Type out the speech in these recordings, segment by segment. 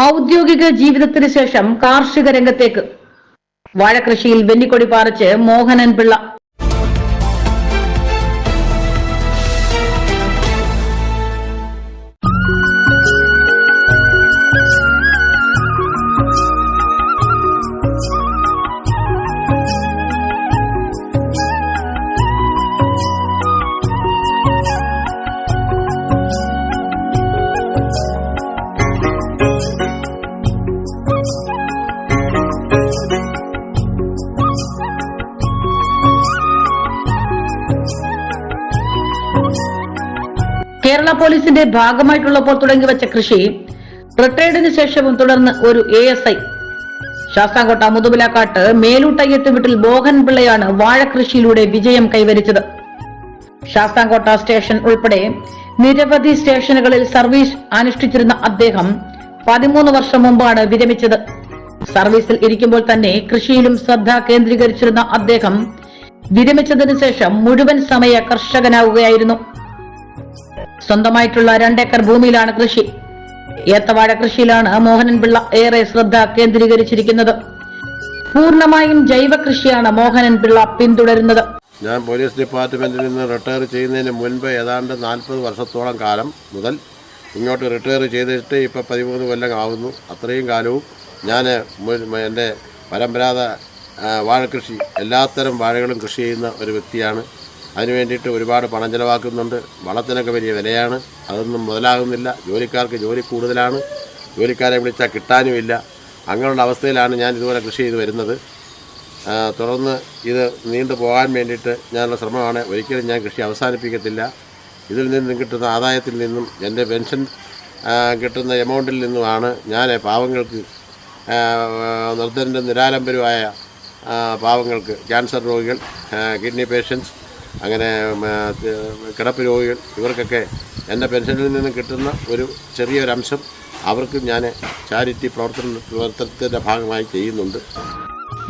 ഔദ്യോഗിക ജീവിതത്തിന് ശേഷം കാർഷിക രംഗത്തേക്ക്. വാഴകൃഷിയിൽ വെന്നിക്കൊടി പാറിച്ച് മോഹനൻ പിള്ള കേരള പോലീസിന്റെ ഭാഗമായിട്ടുള്ളപ്പോൾ തുടങ്ങി വെച്ച കൃഷി റിട്ടയർഡിന് ശേഷവും തുടർന്ന് ഒരു A S I Sasthamkotta Muthubilakkattu Melootayyathu വീട്ടിൽ മോഹൻ പിള്ളയാണ് വാഴകൃഷിയിലൂടെ വിജയം കൈവരിച്ചത്. ശാസ്താംകോട്ട സ്റ്റേഷൻ ഉൾപ്പെടെ നിരവധി സ്റ്റേഷനുകളിൽ സർവീസ് അനുഷ്ഠിച്ചിരുന്ന അദ്ദേഹം പതിമൂന്ന് വർഷം മുമ്പാണ് വിരമിച്ചത്. സർവീസിൽ ഇരിക്കുമ്പോൾ തന്നെ കൃഷിയിലും ശ്രദ്ധ കേന്ദ്രീകരിച്ചിരുന്ന അദ്ദേഹം വിരമിച്ചതിനു ശേഷം മുഴുവൻ സമയ കർഷകനാവുകയായിരുന്നു. സ്വന്തമായിട്ടുള്ള രണ്ടേക്കർ ഭൂമിയിലാണ് കൃഷി. ഏത്തവാഴ കൃഷിയിലാണ് മോഹനൻ പിള്ള ഏറെ ശ്രദ്ധ കേന്ദ്രീകരിച്ചിരിക്കുന്നത്. പൂർണമായും ജൈവ കൃഷിയാണ് മോഹനൻ പിള്ള പിന്തുടരുന്നത്. ഞാൻ പോലീസ് ഡിപ്പാർട്ട്മെന്റിൽ നിന്ന് റിട്ടയർ ചെയ്യുന്നതിന് മുൻപ് ഏതാണ്ട് നാൽപ്പത് വർഷത്തോളം കാലം മുതൽ ഇങ്ങോട്ട് റിട്ടയർ ചെയ്തിട്ട് ഇപ്പോൾ പതിമൂന്ന് കൊല്ലം ആവുന്നു. അത്രയും കാലവും ഞാൻ എന്റെ പരമ്പരാഗത വാഴകൃഷി എല്ലാത്തരം വാഴകളും കൃഷി ചെയ്യുന്ന ഒരു വ്യക്തിയാണ്. അതിന് വേണ്ടിയിട്ട് ഒരുപാട് പണം ചിലവാക്കുന്നുണ്ട്. വളത്തിനൊക്കെ വലിയ വിലയാണ്. അതൊന്നും മുതലാകുന്നില്ല. ജോലിക്കാർക്ക് ജോലി കൂടുതലാണ്. ജോലിക്കാരെ വിളിച്ചാൽ കിട്ടാനുമില്ല. അങ്ങനെയുള്ള അവസ്ഥയിലാണ് ഞാൻ ഇതുപോലെ കൃഷി ചെയ്ത് വരുന്നത്. തുടർന്ന് ഇത് നീണ്ടു പോകാൻ വേണ്ടിയിട്ട് ഞാനുള്ള ശ്രമമാണ്. ഒരിക്കലും ഞാൻ കൃഷി അവസാനിപ്പിക്കത്തില്ല. ഇതിൽ നിന്നും കിട്ടുന്ന ആദായത്തിൽ നിന്നും എന്റെ പെൻഷൻ കിട്ടുന്ന എമൗണ്ടിൽ നിന്നുമാണ് ഞാൻ പാവങ്ങൾക്ക് നിർദ്ധനരും നിരാലംബരുമായ പാവങ്ങൾക്ക് ക്യാൻസർ രോഗികൾ കിഡ്നി പേഷ്യൻസ് അങ്ങനെ കിടപ്പ് രോഗികൾ ഇവർക്കൊക്കെ എന്റെ പെൻഷനിൽ നിന്ന് കിട്ടുന്ന ഒരു ചെറിയൊരംശം അവർക്ക് ഞാൻ ചാരിറ്റി പ്രവർത്തന പ്രവർത്തനത്തിന്റെ ഭാഗമായി ചെയ്യുന്നുണ്ട്.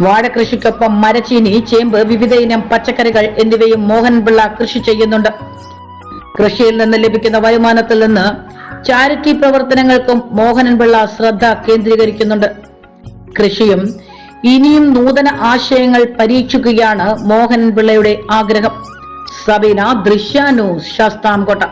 വാഴകൃഷിക്കൊപ്പം മരച്ചീനി ചേമ്പ് വിവിധ ഇനം പച്ചക്കറികൾ എന്നിവയും മോഹൻ പിള്ള കൃഷി ചെയ്യുന്നുണ്ട്. കൃഷിയിൽ നിന്ന് ലഭിക്കുന്ന വരുമാനത്തിൽ നിന്ന് ചാരിറ്റി പ്രവർത്തനങ്ങൾക്കും മോഹനൻപിള്ള ശ്രദ്ധ കേന്ദ്രീകരിക്കുന്നുണ്ട്. കൃഷിയും ഇനിയും നൂതന ആശയങ്ങൾ പരീക്ഷിക്കുകയാണ് മോഹനൻപിള്ളയുടെ ആഗ്രഹം. സബീന ദൃശ്യ ന്യൂസ് ശാസ്താംകോട്ട.